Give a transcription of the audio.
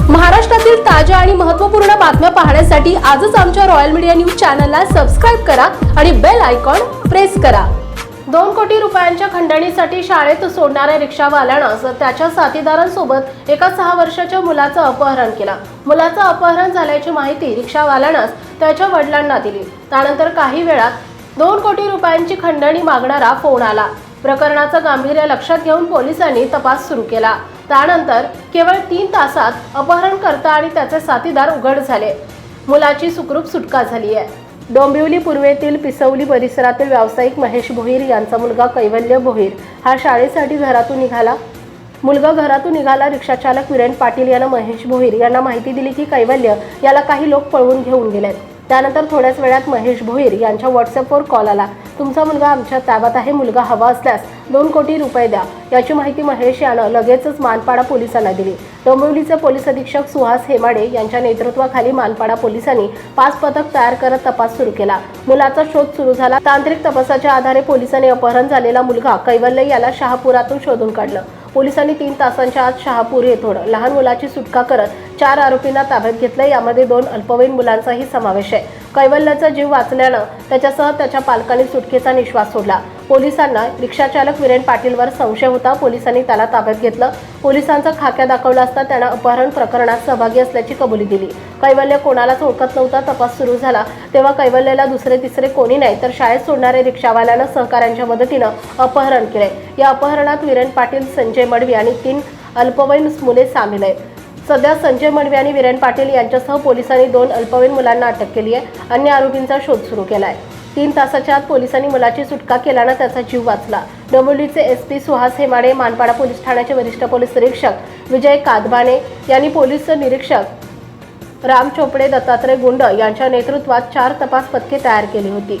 महाराष्ट्रातील ताज्या आणि महत्त्वपूर्ण बातम्या पाहण्यासाठी आजच आमच्या रॉयल मीडिया न्यूज चॅनलला सबस्क्राईब करा आणि बेल आयकॉन प्रेस करा. दोन कोटी रुपयांच्या खंडणीसाठी शाळेत सोडणाऱ्या रिक्षावाल्यानं त्याच्या साथीदारांसोबत एका सहा वर्षाच्या मुलाचं अपहरण केलं. मुलाचं अपहरण झाल्याची माहिती रिक्षावाल्यानंच त्याच्या वडिलांना दिली. त्यानंतर काही वेळात दोन कोटी रुपयांची खंडणी मागणारा फोन आला. प्रकरणाचं गांभीर्य लक्षात घेऊन पोलिसांनी तपास सुरू केला. त्यानंतर केवळ तीन तासात अपहरणकर्ता आणि त्याचे साथीदार उघड झाले. मुलाची सुखरूप सुटका झाली आहे. डोंबिवली पूर्वेतील पिसवली परिसरातील व्यावसायिक महेश भोईर यांचा मुलगा कैवल्य भोईर हा शाळेसाठी घरातून निघाला. मुलगा घरातून निघाला रिक्षाचालक विरेन पाटील यानं महेश भोईर यांना माहिती दिली की कैवल्य याला काही लोक पळवून घेऊन गेलेत. त्यानंतर थोड्याच वेळात महेश भोईर यांच्या व्हॉट्सअपवर कॉल आला. तुमचा मुलगा आमच्या ताब्यात आहे मुलगा हवा असल्यास दोन कोटी रुपये द्या. याची माहिती महेश यानं लगेचच मानपाडा पोलिसांना दिली. डोंबिवलीचे पोलीस अधीक्षक सुहास हेमाडे यांच्या नेतृत्वाखाली मानपाडा पोलिसांनी पाच पथक तयार करत तपास सुरू केला. मुलाचा शोध सुरू झाला. तांत्रिक तपासाच्या आधारे पोलिसांनी अपहरण झालेला मुलगा कैवल्य याला शहापुरातून शोधून काढलं. पोलिसांनी तीन तासांच्या आत शहापूर येथोड लहान मुलाची सुटका करत चार आरोपींना ताब्यात घेतलं यामध्ये दोन अल्पवयीन मुलांचाही समावेश आहे. कैवल्याचा जीव वाचल्यानं त्याच्यासह त्याच्या पालकांनी सुटकेचा निश्वास सोडला. पोलिसांना रिक्षाचालक विरेन पाटीलवर संशय होता. पोलिसांनी त्याला ताब्यात घेतलं. पोलिसांचा खाक्या दाखवला असता त्यानं अपहरण प्रकरणात सहभागी असल्याची कबुली दिली. कैवल्य कोणालाच ओळखत नव्हता. तपास सुरू झाला. तेव्हा कैवल्याला दुसरे तिसरे कोणी नाही तर शाळेत सोडणारे रिक्षावाल्यानं सहकाऱ्यांच्या मदतीनं अपहरण केले या अपहरणात विरेन पाटील संजय मडवी आणि तीन अल्पवयीन मुले सामील आहेत. सध्या संजय मडवी आणि विरेन पाटील यांच्यासह पोलिसांनी दोन अल्पवयीन मुलांना अटक केली आहे. अन्य आरोपींचा शोध सुरू केला आहे तीन तासाच्या आत पोलिसांनी मुलाची सुटका केल्यानं त्याचा जीव वाचला. डोंबिवलीचे S P Suhas Hemade Manpada police ठाण्याचे वरिष्ठ पोलीस निरीक्षक विजय कादबाने यांनी पोलीस निरीक्षक राम चोपडे दत्तात्रय गुंड यांच्या नेतृत्वात चार तपास पथके तयार केली होती.